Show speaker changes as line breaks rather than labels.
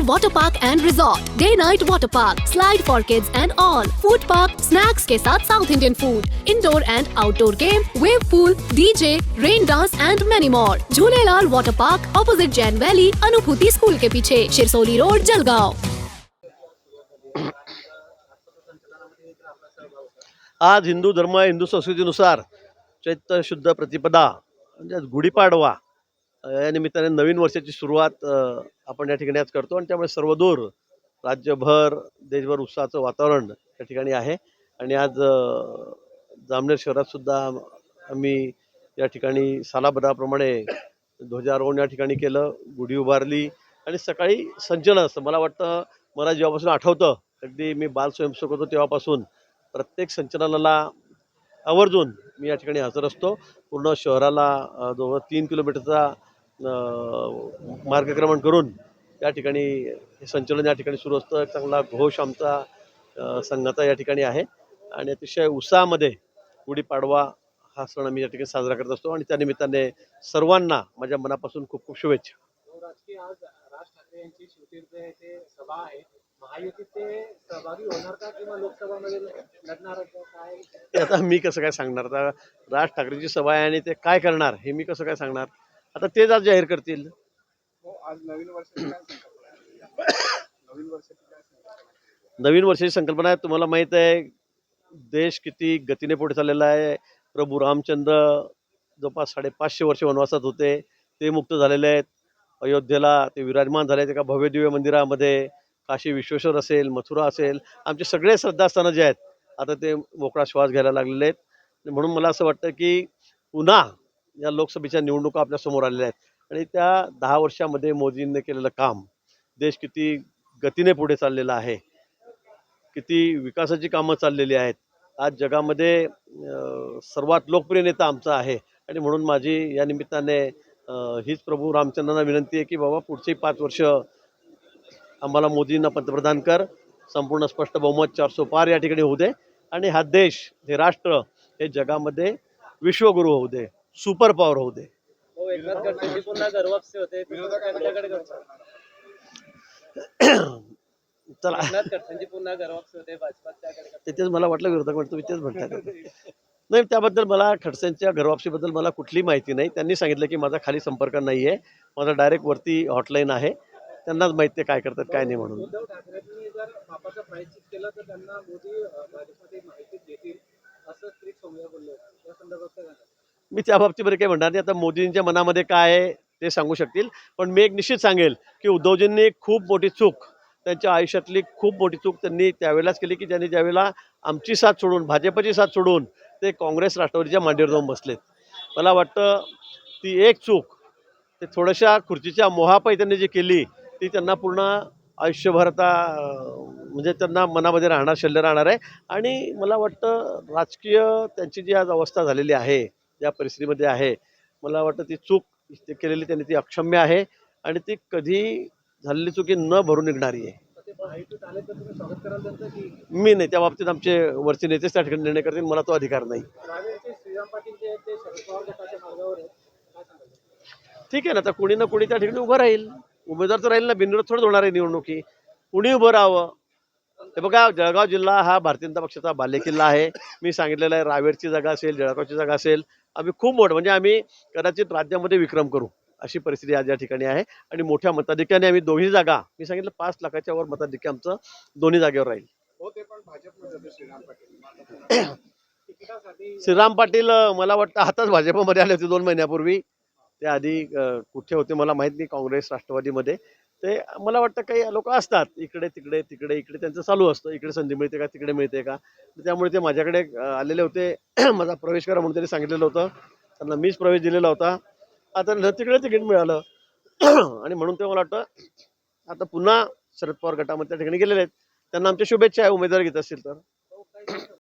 Carnival Water Park and Resort, Day Night Water Park, Slide for Kids and All, Food Park, Snacks के साथ South Indian Food, Indoor and Outdoor Game, Wave Pool, DJ, Rain Dance and many more. Jhulelal Water Park, Opposite Jain Valley, Anubhuti school के पीछे Shirsoli road Jalgaon
आज हिंदू धर्म हिंदू संस्कृति संस्कृतीनुसार चैत्र शुद्ध प्रतिपदा म्हणजेच गुढीपाडवा या निमित्ताने नवीन वर्षाची सुरुवात आपण या ठिकाणी आज करतो. आणि त्यामुळे सर्वदूर राज्यभर देशभर उत्साहाचं वातावरण या ठिकाणी आहे. आणि आज जामनेर शहरात सुद्धा आम्ही या ठिकाणी सालाबदाप्रमाणे ध्वजारोहण या ठिकाणी केलं गुढी उभारली. आणि सकाळी संचलन असतं. मला वाटतं मला जेव्हापासून आठवतं अगदी मी बाल स्वयंसेवक होतो तेव्हापासून प्रत्येक संचलनाला आवर्जून मी या ठिकाणी हजर असतो. पूर्ण शहराला जवळ तीन किलोमीटरचा मार्गक्रमण करून या ठिकाणी हे संचलन या ठिकाणी सुरू असतं. चांगला घोष आमचा संघाचा या ठिकाणी आहे. आणि अतिशय उत्साहामध्ये गुढीपाडवा हा सण आम्ही या ठिकाणी साजरा करत असतो. आणि त्यानिमित्ताने सर्वांना माझ्या मनापासून खूप खूप शुभेच्छा. आता मी कसं काय सांगणार? आता राज ठाकरेंची सभा आहे आणि ते काय करणार हे मी कसं काय सांगणार? आता तेच आज जाहीर करतील.
हो आज नवीन वर्षाची संकल्पना आहे?
तुम्हाला माहीत आहे देश किती गतीने पुढे चाललेला आहे. प्रभू रामचंद्र जवळपास साडेपाचशे वर्ष वनवासात होते ते मुक्त झालेले आहेत. अयोध्येला ते विराजमान झाले आहेत एका भव्यदिव्य मंदिरामध्ये. काशी विश्वेश्वर असेल मथुरा असेल आमचे सगळे श्रद्धास्थानं जे आहेत आता ते मोकळा श्वास घ्यायला लागलेले आहेत. म्हणून मला असं वाटतं की पुन्हा या लोकसभेच्या निवडणुका आपल्यासमोर आलेल्या आहेत. आणि त्या दहा वर्षामध्ये मोदींनी केलेलं काम देश किती गतीने पुढे चाललेला आहे किती विकासाची कामं चाललेली आहेत आज जगामध्ये सर्वात लोकप्रिय नेता आमचा आहे. आणि म्हणून माझी या निमित्ताने हीच प्रभू रामचंद्रांना विनंती आहे की बाबा पुढची पाच वर्ष आम्हाला मोदींना पंतप्रधान कर. संपूर्ण स्पष्ट बहुमत चारसो पार या ठिकाणी होऊ दे. आणि हा देश हे राष्ट्र हे जगामध्ये विश्वगुरू होऊ दे. सुपर पॉवर होऊ दे.
हो.
चला. ते तेच मला वाटलं विरोधक म्हणतो मी तेच म्हणतात नाही त्याबद्दल मला खडसेंच्या घरवापसीबद्दल मला कुठली माहिती नाही. त्यांनी सांगितलं की माझा खाली संपर्क नाही आहे माझा डायरेक्ट वरती हॉटलाईन आहे. त्यांनाच माहिती आहे काय करतात काय नाही म्हणून.
उद्धव ठाकरेंनी जर बापाचं प्रायश्चित केलं तर त्यांना मोदी अं, भाजपमध्ये माहिती देतील असं बोलले संदर्भात?
मी त्या बाबतीमध्ये काही म्हणणार नाही. आता मोदींच्या मनामध्ये काय आहे ते सांगू शकतील. पण मी एक निश्चित सांगेल की उद्धवजींनी खूप मोठी चूक त्यांच्या आयुष्यातली खूप मोठी चूक त्यांनी त्यावेळेलाच केली की त्यांनी ज्यावेळेला आमची साथ सोडून भाजपची साथ सोडून ते काँग्रेस राष्ट्रवादीच्या मांडीवर जाऊन बसलेत. मला वाटतं ती एक चूक ते थोड्याशा खुर्चीच्या मोहापाई त्यांनी जी केली ती त्यांना पूर्ण आयुष्यभर आता म्हणजे त्यांना मनामध्ये राहणार शल्य राहणार आहे. आणि मला वाटतं राजकीय त्यांची जी आज अवस्था झालेली आहे ज्या परिस्थितीमध्ये आहे मला वाटतं ती चूक ते केलेली त्यांनी ती अक्षम्य आहे आणि ती कधी झालेली चुकी न भरून निघणारी आहे. मी नाही त्या बाबतीत आमचे वरचे नेतेच त्या ठिकाणी निर्णय करतील मला तो अधिकार नाही. ठीक आहे ना आता कुणी ना कुणी त्या ठिकाणी उभं राहील. उमेदवार तर राहील ना बिनविरोध थोडं होणार आहे निवडणुकी. कुणी उभं राहावं? हे बघा जळगाव जिल्हा हा भारतीय जनता पक्षाचा बालेकिल्ला आहे. मी सांगितलेलं आहे रावेरची जागा असेल जळगावची जागा असेल आम्ही खूप मोठं म्हणजे आम्ही कदाचित राज्यामध्ये विक्रम करू अशी परिस्थिती आज या ठिकाणी आहे. आणि मोठ्या मताधिक्याने आम्ही दोन्ही जागा मी सांगितलं पाच लाखाच्या वर मताधिक्य आमचं दोन्ही जागेवर राहील.
श्रीराम पाटील.
मला वाटतं आताच भाजपमध्ये आले होते दोन महिन्यापूर्वी. ते आधी अं, कुठे होते मला माहीत नाही काँग्रेस राष्ट्रवादीमध्ये. ते मला वाटतं काही लोक असतात. इकडे तिकडे तिकडे इकडे त्यांचं चालू असतं. इकडे संधी मिळते का तिकडे मिळते का? त्यामुळे ते माझ्याकडे आलेले होते. माझा प्रवेश करा म्हणून त्यांनी सांगितलेलं होतं. त्यांना मीच प्रवेश दिलेला होता. आता न तिकडे तिकीट मिळालं. आणि म्हणून ते मला वाटतं आता पुन्हा शरद पवार गटामध्ये त्या ठिकाणी गेलेले आहेत. त्यांना आमच्या शुभेच्छा आहे उमेदवार घेत असतील तर.